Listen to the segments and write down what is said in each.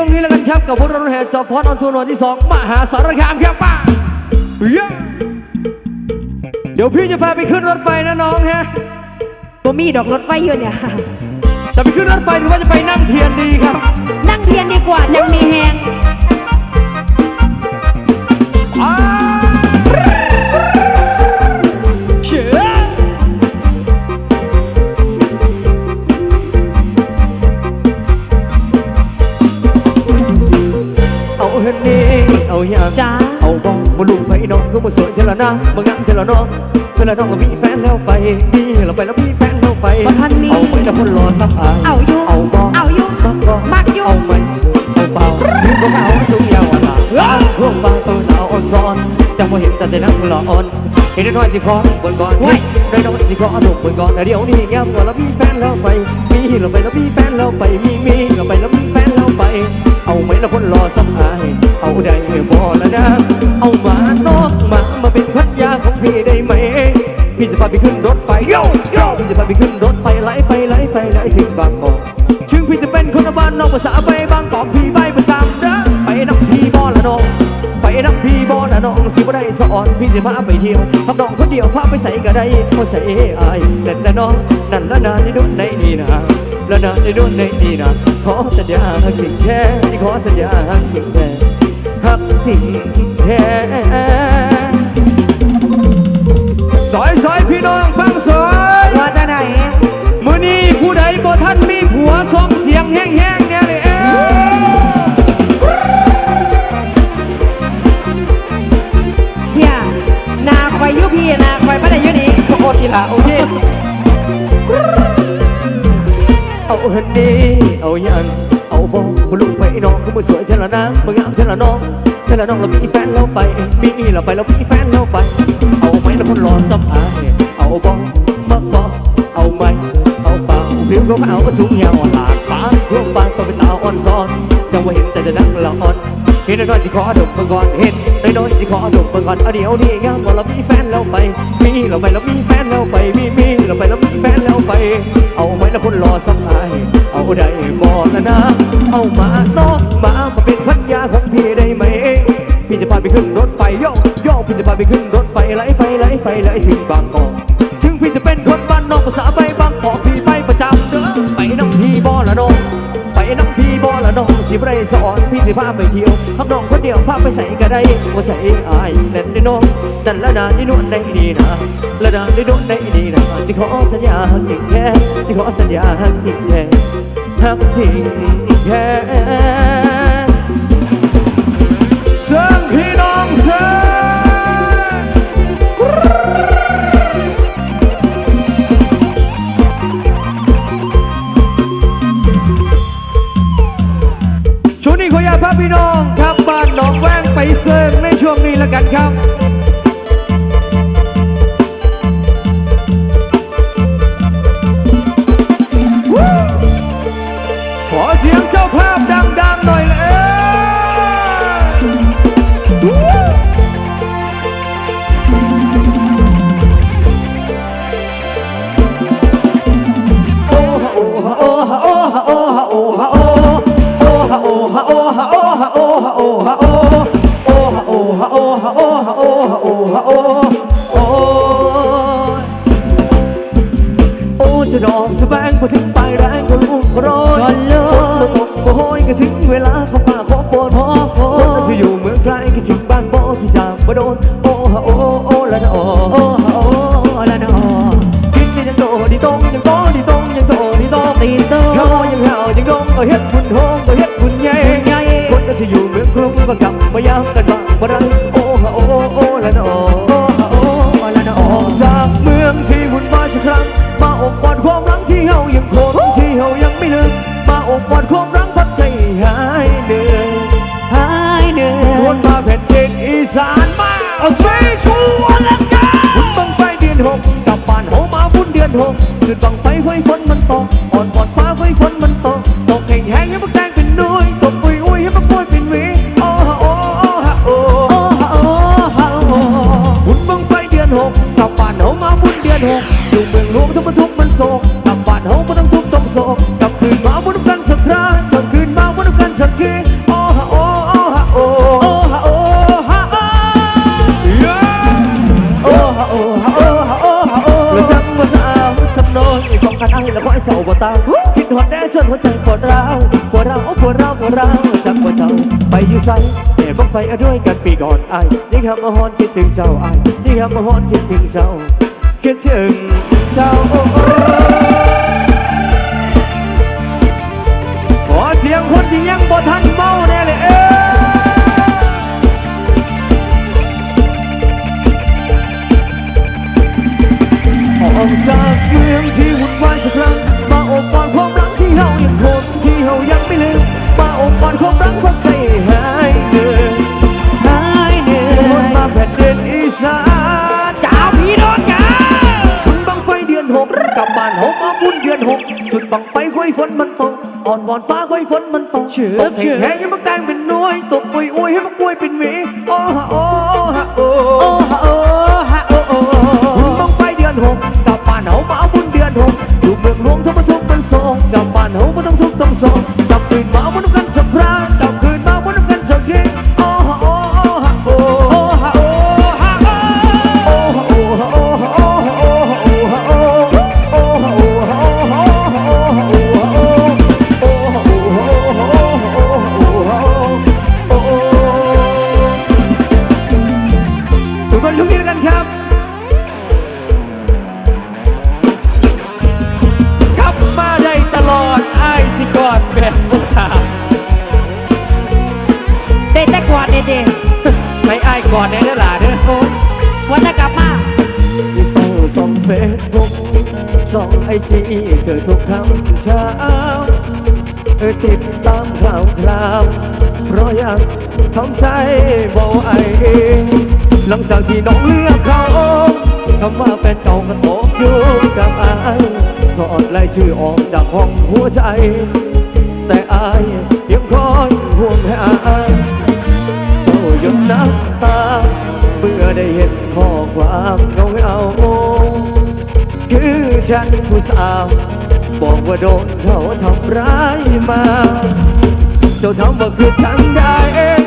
ช่วงนี้แล้วกันครับกับพวกเราแห่จอพอดออนทัวร์นวันที่สองมหาสารคามครับป้าเย้เดี๋ยวพี่จะพาไปขึ้นรถไฟนะน้องฮะบ่มีดอกรถไฟอยู่เนี่ยจะไปขึ้นรถไฟหรือว่าจะไปนั่งเทียนดีครับ นั่งเทียนดีกว่ายังมีแหง เอาอย่างจ้าเอาบองมาลุมไปน้องคือมาสวยเทละนะมางามเทละน้องเทละน้องก็มีแฟนแล้วไปมีเราไปแล้วมีแฟนแล้วไปบ่ทันมีเอาไปแต่คนรอสักอายเอาอยู่เอาบองเอาอยู่มักบองมักอยู่เอาไหมเอาเปล่าพี่ก็เอาสูงยาวอะล่ะพวกบางตัวสาวอ่อนซ้อนจะพอเห็นแต่แต่นักหล่ออ่อนเห็นน้อยสิขอบนก่อนโอ้ยน้อยน้อยสิขอถูกบนก่อนแต่เดี๋ยวนี้ย้ำว่าเรามีแฟนแล้วไปมีเราไปแล้วมีแฟนแล้วไปมีมีเราไปแล้วมีแฟนแล้วไป เอาไหมละคนรอสักอาย เอาได้บ่ละนะ เอามานอกมามาเป็นพันยาของพี่ได้ไหม พี่จะพาไปขึ้นรถไฟโยโย่พี่จะพาไปขึ้นรถไฟไหลไปไหลไปไหลถึงบางกอกถึงพี่จะเป็นคนบ้านนอกภาษาไปบางกอกพี่ไปประจำนะไปนักพี่บอละน้องไปนักพี่บอละน้องสิบ่ได้สอนพี่จะพาไปเที่ยวพักน้องคนเดียวพาไปใส่ก็ได้เพราะใส่อายแต่แต่น้องนั่นละนาที่ดุนในนี่นะละนาที่ดุนในนี่นะขอสัญญาจริงแค่ที่ขอสัญญาจริงแค่ หักจริงแค่ซอยซอยพี่น้องฟังซอยว่าจะไหนมื้อนี้ผู้ใดบ่ทันมีผัวส่งเสียงแห้งๆเนี่ยเลยเอ้ยเฮียนาคอยอยุพี่นาคอยไม่ได้อยุนี่โอ้ทีละโอเคเอาเฮินดีเอายังเอาบ่บ่ลุกไปน้องคือบ่สวยเท่าละนะบ่งามเท่าละน้อง เท่าละน้องเราพีแฟนเราไปมีเราไปเราพีแฟนเราไป เอาไหมเราคนรอสับายเอาบ่มาบ่เอาไหมเอาเปล่าผิวก็มาเอาก็สูงยาวหลากฟ้าพวกฟ้าก็เป็นตาอ่อนซ้อนยังว่าเห็นแต่จะนักละอ่อน เห็นน้อยๆสิขอดมมื่อก่อนเห็นน้อยๆสิขอดมมื่อก่อนเอาเดี๋ยวนี้งามว่าเรามีแฟนแล้วไป มีเราไปเรามีแฟนแล้วไป มีมีเราไปเรามีแฟนแล้วไป เอาไหมละคนรอสักอายเอาได้บ่ละนะ เอามานอกมามาเป็นพันยาของพี่ได้ไหมพี่จะพาไปขึ้นรถไฟโยกโยกพี่จะพาไปขึ้นรถไฟไหลไปไหลไปไหลถึงบางกอก สิบไรสอนพี่สิพาไปเที่ยวทับน้องคนเดียวพาไปใส่ก็ได้ว่าใส่อายนั่นได้น้องแต่ละนานนี่นวลได้ดีนะละนานนี่นวลได้ดีนะที่ขอสัญญาจริงแท้ที่ขอสัญญาจริงแค่ฮักจริงแท้เสียงพี่น้องเสียง เซิงในช่วงนี้แล้วกันครับ กอดความรักพัดให้หายเหนื่อยหายเหนื่ทอวยนมาแผ่นดินอีสานมาเอาใจชัวร์ let's go บุญบังไฟเดือนหกกลับบ้านเฮามาบุญเดือนหกจุดบังไฟไฟฝนมันตกอ่อน จ้าบ่ตาคิดหอดแน่จนหัวใจปวดร้าวปวดร้าวปวดร้าวปวดร้าวจากว่าเจ้าไปอยู่ไสแต่บังไฟอาด้วยกันปีก่อนไอ้นี่ครับมาฮอนคิดถึงเจ้าไอ้นี่ครับมาฮอนคิดถึงเจ้าคิดถึงเจ้าโอ้โหเสียงคนที่ยังบ่ทันเมาแน่เลยเอ้ออกจากเมืองที่หุ่นวายทุกลัง อบกอดความรักที่เฮายังคงที่เฮายังไม่ลืมมาอบกอดความรักความใจหายเดือยหายเดือยคนมาแผดเดินอีสานจ้าพี่น้องจ้าบุญบังไฟเดือนหกกลับบ้านหกเอาบุญเดือนหกจุดบังไฟค่อยฝนมันตกอ่อนวอนฟ้าค่อยฝนมันตกเฉือเฉือบแห้งให้มัแตงาเป็นน้อยตกปุยอุ้ยให้มานกล้วยเป็นหวี ทำใจบอกไอเองหลังจากที่น้องเลือกเขาคำว่าแฟนเก่าก็ตกอยู่กับไอายก็อดไล่ชื่อออกจากห้องหัวใจ แต่อายยังคอยห่วงหาโอ้ยดน้ำตาเมื่อได้เห็นข้อความเงาเงาคือฉันผู้สาว บอกว่าโดนเขาทำร้ายมา เจ้าทำว่าคือฉันได้เอง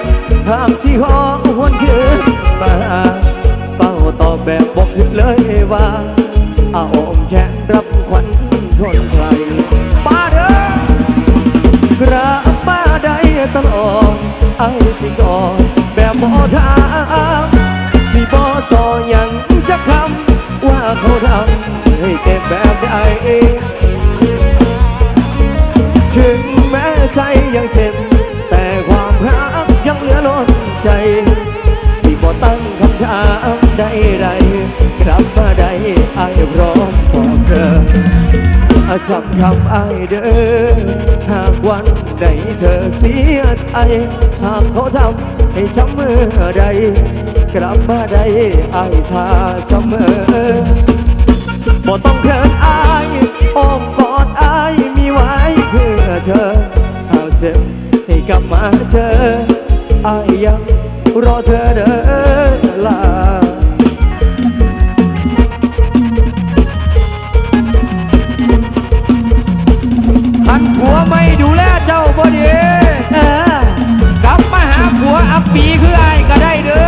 หากสิหอหวนคืนมาเป้าตอบแบบบอกขึ้นเลยว่าเอาอมแขนรับขวัญคนใครมาเด้อกราบมาได้ตลอดไอ้สิกอดแบบบ่ถามสิบ่สอยังจะคำว่าเขาทำให้เจ็บแบบใดถึง ใจยังเจ็บ แต่ความรักยังเหลือล้นใจ ที่บ่ตั้งคำถามใดๆกลับมาได้ไอ้พร้อมบอกเธอจำคำไอายเด้อหากวันใดเธอเสียใจหากเขาทำให้ช้ำเมื่อใด กลับมาได้ไอายทาเสมอบ่ต้องเขินอายอ้อมกอดอายมีไว้เพื่อเธอ เจ็บให้กลับมาเจออายยังรอเธอเด้อลาท่านผัวไม่ดูแลเจ้าบ่ดีเออกลับมาหาผัวอับปีคือไอ้ายก็ได้เด้อ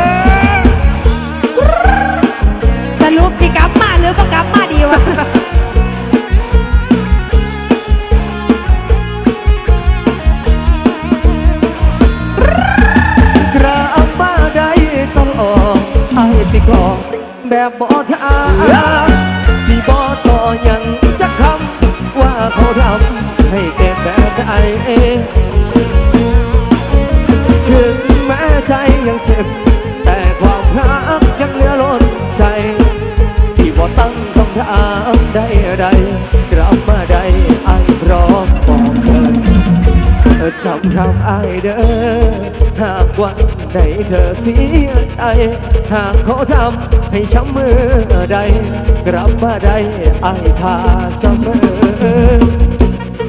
สรุปสิกลับมาหรือบ่กลับ แอเสียใจหากเขาทำให้ช้ำมือใดกลับมาได้ไอายทาเสมอ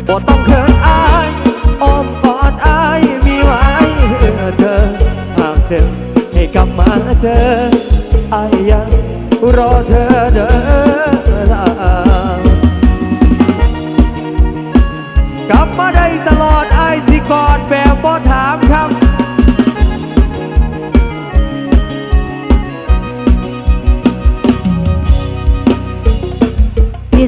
บ่ต้องเขินอายอ้อมกอดอายมีไว้เพื่อเธอหากเจอให้กลับมาเจออายยังรอเธอเด้อลากลับมาได้ตลอดไอายสิกอดแบบบ่ถามคที่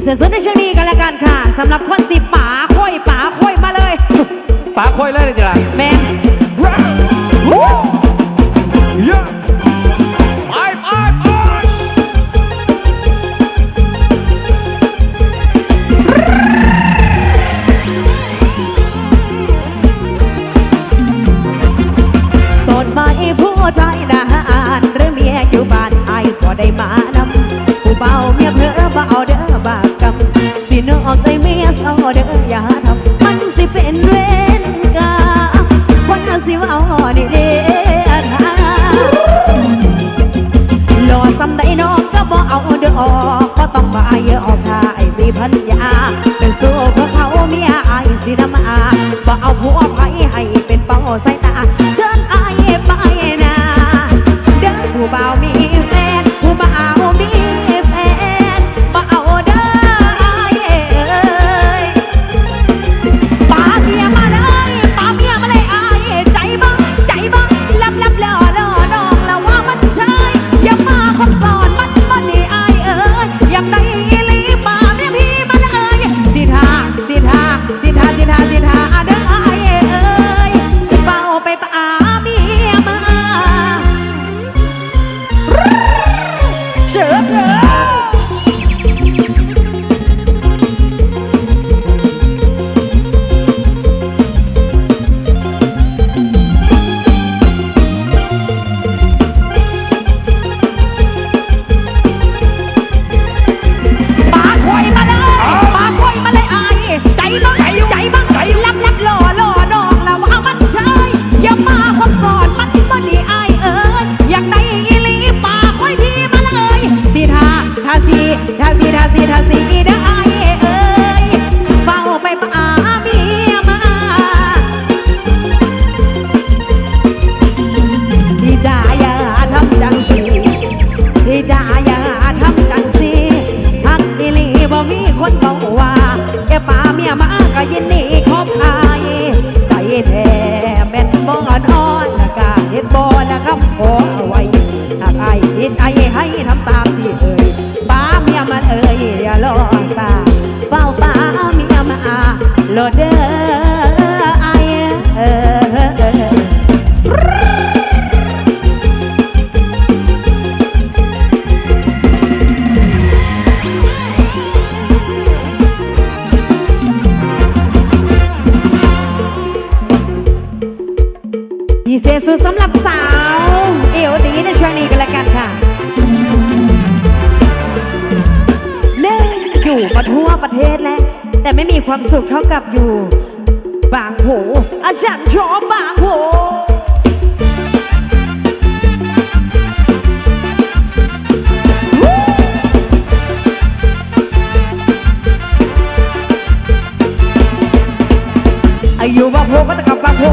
สือสุดในช่วงนี้กันละกันค่ะสำหรับคนสิบป๋าค่อยป๋าค่อยมาเลยป๋าค่อยเลยจ้ะแม่สดมาอีผู้ชายนานหรือเมียอยู่บ้านไอ้ก็ได้มา น้องใจเมียสาวเด้ออย่า ทำตา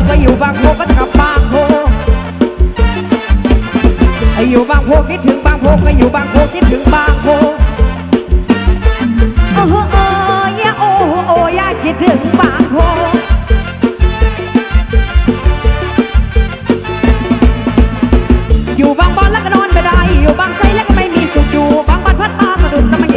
ก็อยู่บางโพก็กลับบางโพไปอยู่บางโพคิดถึงบางโพก็อยู่บางโพคิดถึงบางโพโอ้โหโอ้ยโอ้โหโอ้ยคิดถึงบางโพอยู่บางบอนแล้วก็นอนไม่ได้ อยู่บางไซแล้วก็ไม่มีสุขอยู่บางบ้านพัดตากระดุนแต่มั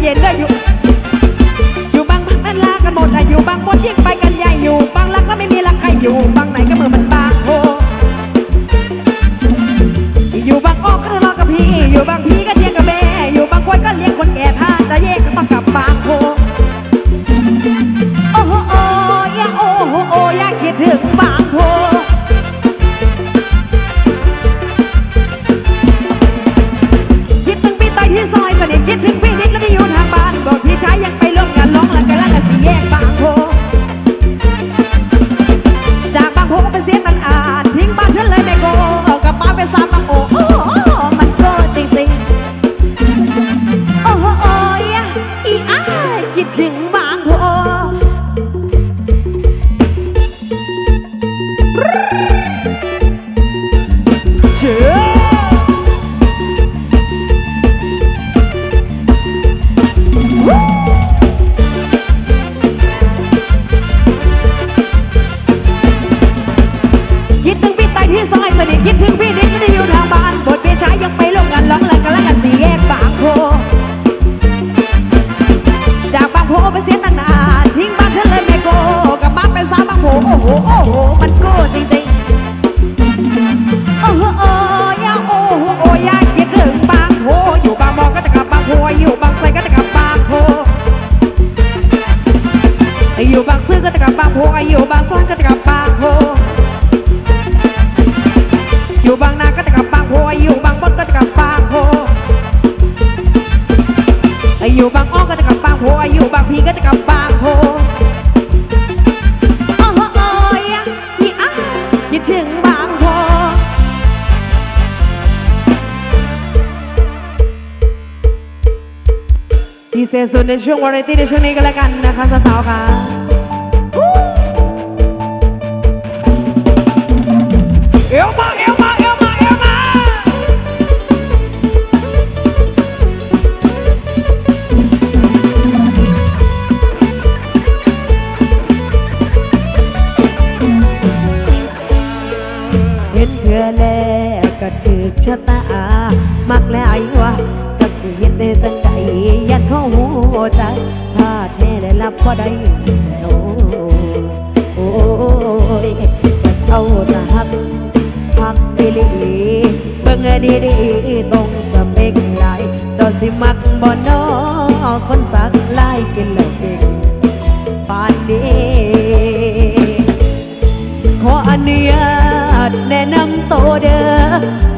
Yeah. you สนิทคิดถึงพี่ดิฉันได้อยู่ทางบ้านบทเพลงช้ายังไปลงกันร้องเลยกกันแล้วกันสี่แยกปากโพจากปากโพไปเสียตั้งนานทิ้งบ้านฉันเลยไม่โกกลับบ้านเป็นสาวบางโพโอ้โหโอ้โหมันโก้จริงๆโอ้โหโอ้ยาโอ้โหโอ้ยาคิดถึงปากโพอยู่บางมองก็จะกลับปากโพอยู่บางส่ก็จะกลับปากโพอยู่บางซื้อก็จะกลับปากโพอยู่บางซ้อนก็จะกลับ พี่บางพีก็จะกลับบางโพโอ้โหโอ้ยพี่อะคิดถึงบางโพพิเศษสุดในช่วงวาไรตี้ในช่วงนี้ก็แล้วกันนะคะสาวๆค่ะเอวมา ก็ถึกชะตา มักและไอ้วะจักสิเห็นได้จังใดยันเข้าหัวใจถ้าแท้ได้รับบ่ได้โอ้โอ้ยว่าเจ้าจะหักหักอีหลีเบิ่งให้ดีๆตรงสเปกหลายต่อสิมักบ่น้อคนสักลายกินแล้วเก่งปานนี้ขออนุญาตแนะนำตัวเด้อ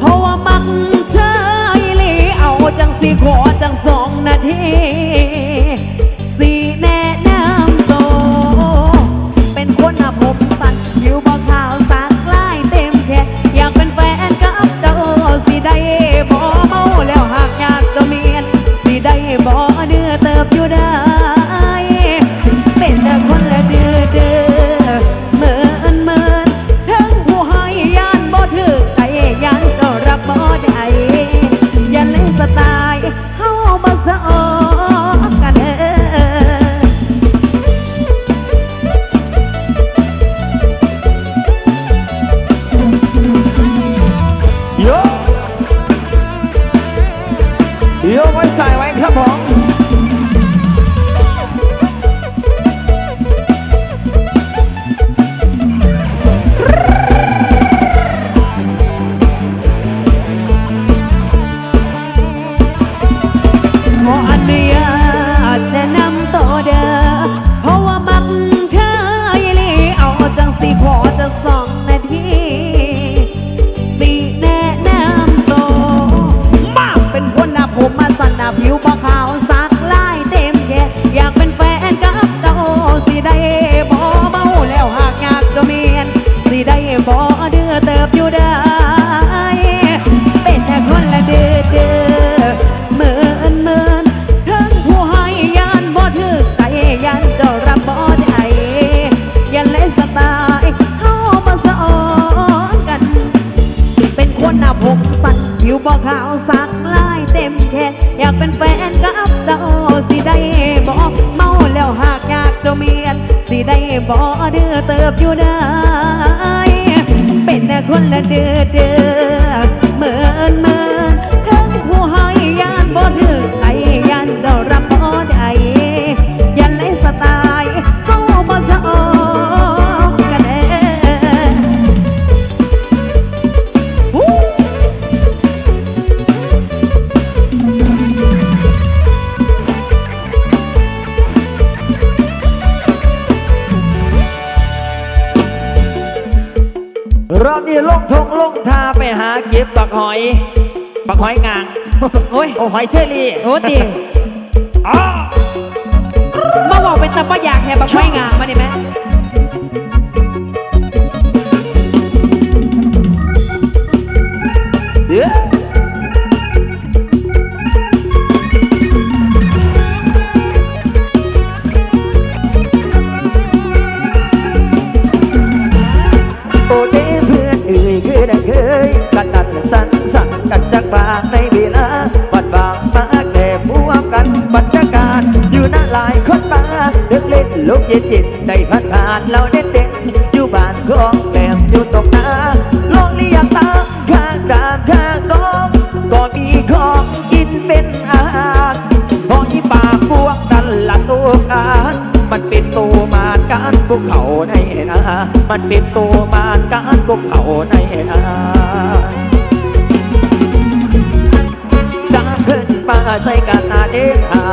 สีขอจังสองนาทีสีแนะนำโต เป็นคนหน้าผมสั้นอยู่บ่ขาวสากลายเต็มแค่อยากเป็นแฟนกับเจ้าสิได้บ่เมาแล้วหากอยากจะเมียนสิได้บ่เนื้อเติบอยู่ได้ ผมสั้นผิวบ่ขาวสักลายเต็มแขนอยากเป็นแฟนกับเจ้าสิได้บ่เมาแล้วหากอยากจะเมียนสิได้บ่เดือเติบอยู่ได้เป็นคนละเดือเดือ อยเชอรี่ โอ้ดี มันเป็นตัวมารการก็เข้าในอาจากะขึ้นมาใส่กันอาเดนา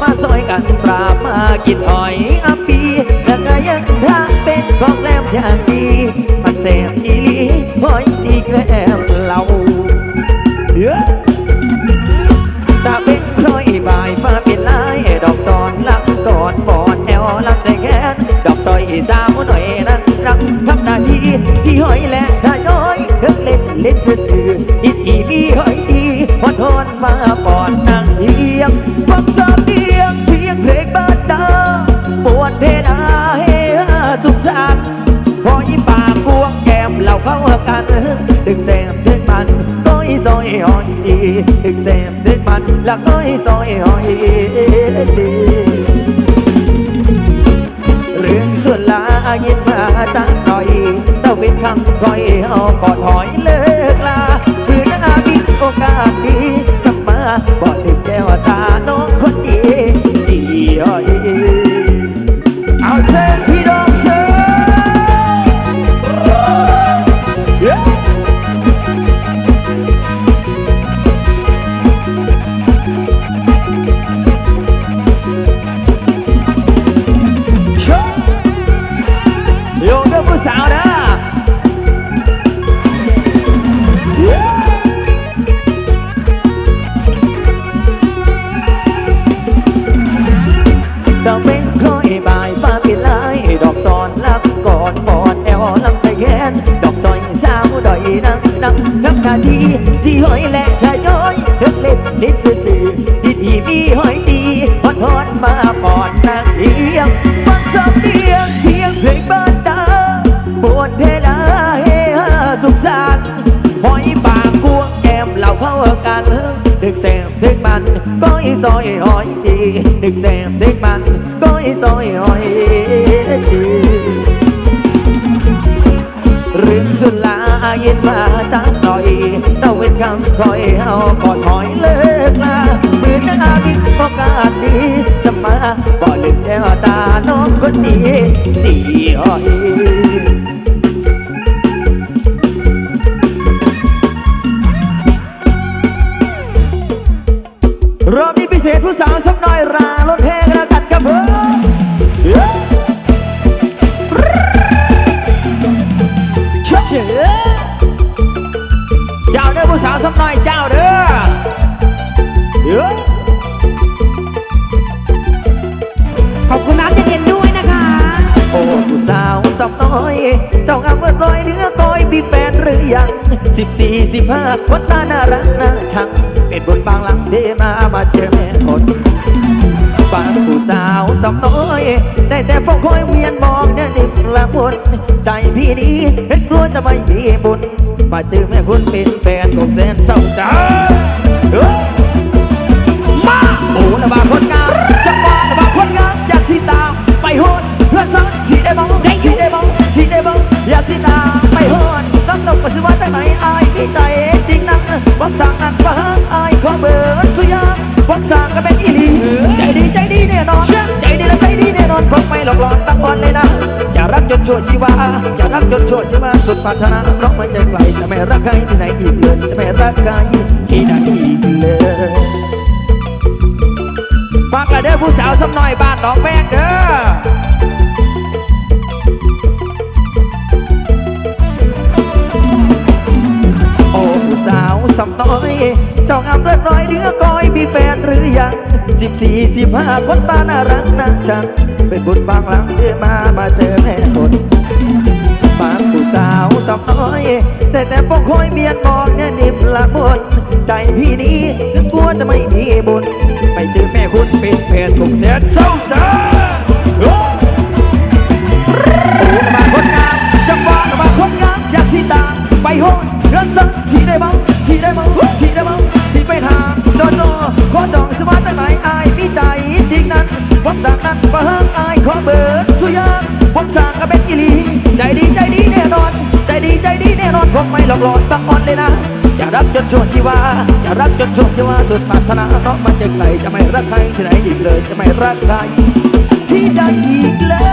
มาซอยกันปรามากินหอยอับปีแล้วก็ยังรักเป็นของแลมอย่างดีมันแสบอีหลีหอยจีกแลมเราเยอะตาเป็นคลอยบายมาเป็นลายดอกซอนลับก่อนบอนแอวลับใจแค้นดอกซอยสาวหน่อยนั้น นักทำหนาทีที่ห้อยและหาย้อยเลิกเล่นเล่นซื่ออิดอีมีห้อยทีพอทอนมาปอดนั่งเลียงฟังสามเดียงเสียงเพลงบ้านนาปวดเทนาเฮฮาสุขสันต์พอยิ้มปากพวงแก้มเราเข้ากันดึงแซมดึงมันก้อยซอยหอยทีดึงแซมดึงมันละก้อยซอยหอยายินมาจังหน่อยเต้าเป็นคำคอยเอาก่อนถอยเลิกลาเพื่อนาบินโอกาสดีจะมาบอกติด นนิดซื่อๆดีดีมีหอยจีฮอนฮอนมาก่อนนางเอียงฟังสำเนียงเสียงเพลงบ้านตาปวดเทดาเฮฮาสุขสันต์หอยปากกวงแก้มเหล่าเข้ากันดึกแซมดึกมันก้อยซอยหอยจีดึกแซมดึกมันก้อยซอยหอยจี เรื่องสุลาเย็นมาจากหน่อยเต้าเว้นคำคอยเอาก่อนถอยเลิกลาเมื่อหน้าบินโอกาสดีจะมาบ่ลึกแก้วตาน้องคนดีจีอ้อยรอบนี้พิเศษผู้สาวสักหน่อยรารถแห้งแล้วกันครับผม สักหน่อยเจ้าเด้อเย้ขอบคุณน้ำเย็นๆด้วยนะคะ โอ้ผู้สาวสักหน่อย เจ้างามเมื่อร้อยเนื้อก้อยมีแฟนหรือยังสิบสี่สิบห้าคนตาน่ารักน่าชัง เป็นบนบางหลังเดมามาเจอแม่คนปางผู้สาวสำน้อย ได้แต่เฝ้าคอยเวียนมองเนี่ยนิ่มละมุนใจพี่นี้เห็นกลัวจะไม่มีบุญ มาเจอแม่คุณเป็นแฟนของแสนเศร้าใจเอ้อมาโอ้นะบาคนงามจังหวะนะบาคนงามอยากสิตามไปโหดเพื่อนซังสีได้บ้างสีได้บ้างสีได้บ้างอยากสิตามไปโหดน้ำตกปัสสาวะจากไหนอายพี่ใจจริงนั้นวักทางนั้นฟ้าอายขอเบิดสุยามวักสางก็เป็นอีหลีใจดีใจดีแน่นอนใจดีและใจดีแน่นอนคงไม่หลอกหลอนตั้งวันเลยนะ ชั่วชีวาจะรักจนชั่วชีวาสุดปรารถนาเพราะมันใจไกลจะไม่รักใครที่ไหนอีกเลยจะไม่รักใครที่ไหนอีกเลยฝากละเด้อผู้สาวสักหน่อยบ้านหนองแวงเด้อผู้สาวสำน้อยเจ้างามเรียบร้อยเรือก้อยมีแฟนหรือยัง สิบสี่สิบห้าคนตาน่ารักน่าชังเป็นบุญบางหลังเดือมามาเจอแม่คนบางผู้สาวสำน้อย แต่แต่ฟงคอยเมียนมองเนี่ยนิ่มละมุนใจพี่นี้ถึงกลัวจะไม่มีบุญไปเจอแม่คุณเป็นแฟนคงแสนเศร้าใจโอ้โอ้มาคนงามจังหวะมาคนงามอยากสีตาไปโหดเรือนสังสีได้บ้างสีได้บ้างสีได้บ้างสีไปทางจอจอขอจองสมา จริงนั้นวักสางนั้นประหังอายขอเบิดสุยางวักสางก็เป็นอีหลีใจดีใจดีแน่นอน ใจดีใจดีแน่นอนคงไม่หลอกหลอนตั้งอ่อนเลยนะ จะรักจนชั่วชีวา จะรักจนชั่วชีวาสุดปรารถนาเนาะมันจะไกลจะไม่รักใครที่ไหนอีกเลย จะไม่รักใครที่ใดอีกเลย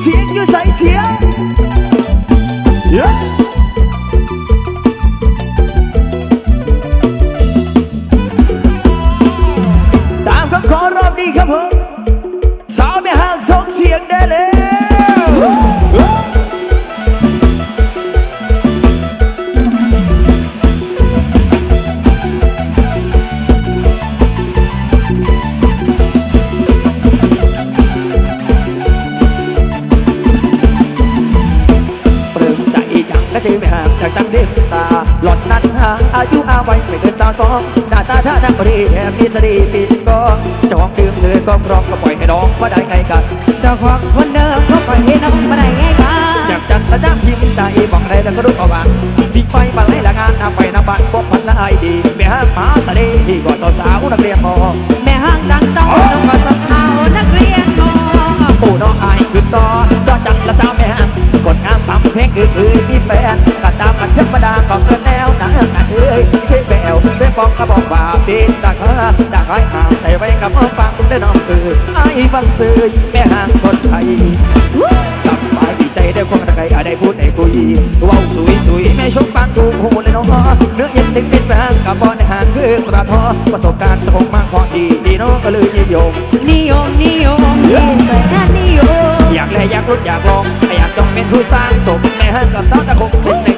เสียงอยู่ใส่เสียงเปลื้มใจจังก็เจอไม่ห่างจากจังเด็กตา หลอนนั้นหางอายุอาวัยไม่เกินสาวสองหน้าตาท่าทางก็ดีแถมมีสรีปิดก็เจ้าของดื่มเธอก็พร้อมก็ปล่อยให้น้องมาได้ไงกัน เจ้าของคนเดิมเขาปล่อยให้น้องมาได้ไงคะจับจันทร์ประจำยิ้มใจบอกอะไรแล้วก็รู้เอาวางที่ไปมาไล่ละงานนำไปนำบันพบพันละไอดีแม่ห้างหมาสะเดที่ก่อนสาวๆนักเรียนมอแม่ห้างดังต้องต้องก็สาวๆนักเรียนมอโอ้น้องอายคือต่อจอจังละสาวแม่ห้างกดงามตามเพลงคือเอ้ยมีแฟนก็ตามกันธรรมดาก็เกินแล้วนะนะเอ้ยเพลงแววเพลงฟองก็บอกว่าดีดักเออดักให้หางใส่ไว้กับเออฟังได้น้องเอ้ยไอ้ฟังซื้อแม่ห้างคนไทยสบายดีใจได้ความตะไคร้ได้พูดได้คุยว้าวสุยสุยแม่ชมฟังดูโหเลยน้องเนื้อเย็นเด็กเป็นแฟนกับบอลในหางคือกระทอประสบการณ์สมองมากพอดีดีน้องก็เลยนิยมนิยมนิยมที่ใส่หน้านิยมอยากแลอยากลุ้นอยากลองอยากจองเป็นผู้สร้างสมในห้างกับเต้าตะคงเป็นใน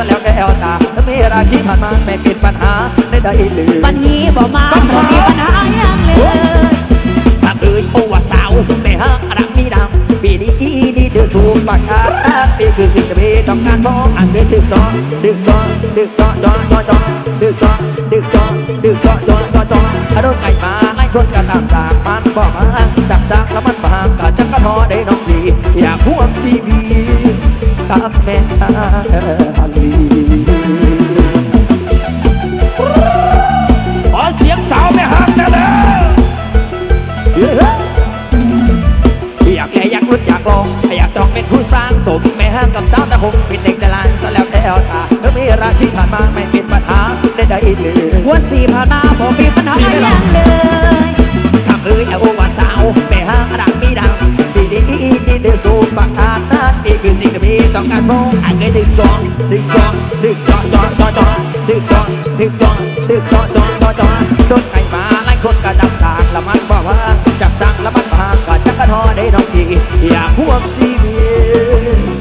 ะแล้วแก้วตาถ้ามีราคีผ่านมาไม่เป็นปัญหาได้ได้หรือปัญหีบ่มาบ่มีปัญหาอย่างเลยถ้าเอ่ยโอว่าสาวแม่ฮักรักมีดำปีนี้อีดีเดือดสูงปากกาปีคือสิ่งที่พี่ต้องการมองอันเดือดดึกจอดึกจอดึกจอจอจอจอดึกจอดึกจอดึกจอจอจอจออารมณ์ไก่มาไล่คนกันตามสากมันบอกมาจับจักแล้วมันบางก็จะกระทอได้น้องดีอยากห่วงชีวิตตามแม่ สมแม่ห้างกับเจ้าตะคงเป็นเด็กในลานซะแล้วแล้วตาเมื่อมีรักที่ผ่านมาไม่เป็นปัญหาได้ได้อีกเลยหัวสีพานาบ่มีปัญหาอย่างเลยทำเอ้ยเอาว่าสาวแม่ห้างรักมีดังดีดีดีดีเดือดสูบปากทานนั่นนี่คือสิ่งที่พี่ต้องการมองไอ้เงยดึงจองดึงจองดึงจองจองจองจองดึงจองดึงจองดึงจองจองจองจองโดนไก่มาไล่คนกระดับสางละมันบอกว่าจับสังละมัน น้องพี่อย่าห่วงชีวิต